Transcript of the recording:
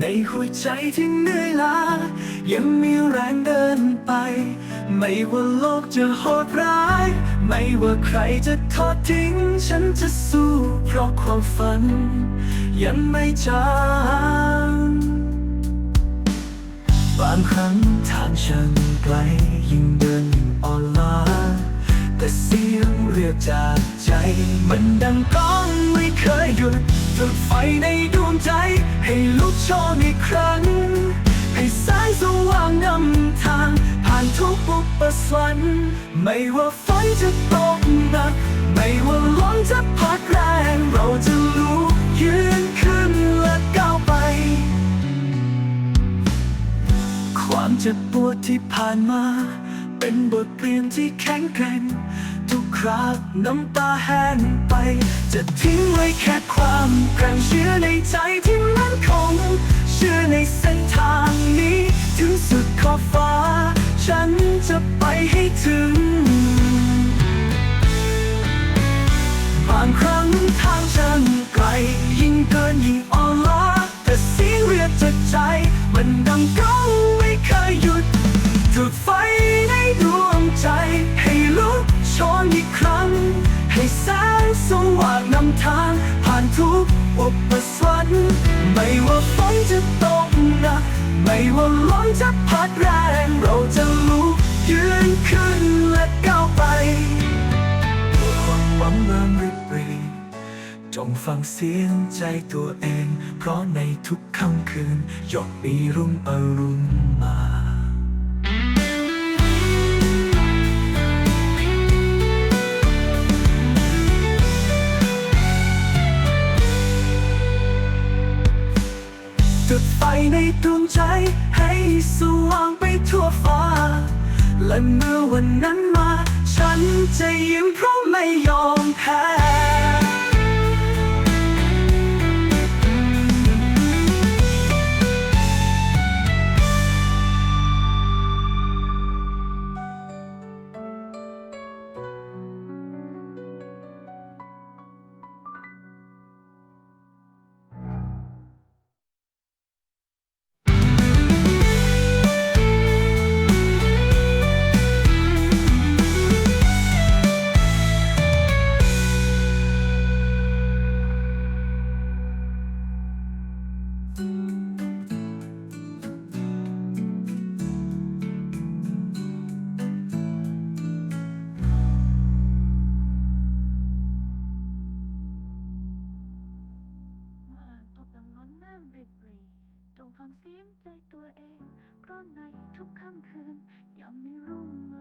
ในหัวใจที่เหนื่อยล้า ยังมีแรงเดินไป ไม่ว่าโลกจะโหดร้าย ไม่ว่าใครจะทอดทิ้ง ฉันจะสู้เพราะความฝัน ยังไม่จางบางครั้งทางฉันไกลยิ่งเดินยิ่งอ่อนล้าแต่เสียงเรียกจากใจ มันดังก้องไม่เคยหยุดจุดไฟใน ใจ ให้ลุกโชนอีกครั้ง ให้แสงสว่างนำทาง ผ่านทุกอุปสรรไม่ว่าฝนจะตกหนัก ไม่ว่าลมจะพัดแรง เราจะลุกยืนขึ้นและก้าวไป ความเจ็บปวดที่ผ่านมา เป็นบทเรียนที่แข็งแกร่ง ทุกคราน้ำตาแห้งไป จะทิ้งไว้แค่ความแกร่งเชื่อในใจที่มั่นคง เชื่อในเส้นทางนี้ ถึงสุดขอบฟ้า ฉันจะไปให้ถึง ทาง ผ่านทุกอุปสรรคไม่ว่าฝนจะตกหนักไม่ว่าลมจะพัดแรง เราจะลุกยืนขึ้นและก้าวไปความหวังเริ่มริบรีจงฟังเสียงใจตัวเอง เพราะในทุกค่ำคืนย่อมมีรุ่งอรุณมา จุดไฟในดวงใจ ให้สว่างไปทั่วฟ้า และเมื่อวันนั้นมา ฉันจะยิ้มเพราะไม่ยอมแพ้ ความเสียงใจตัวเอง เพราะในทุกค่ำคืนย่อมมีรุ่ง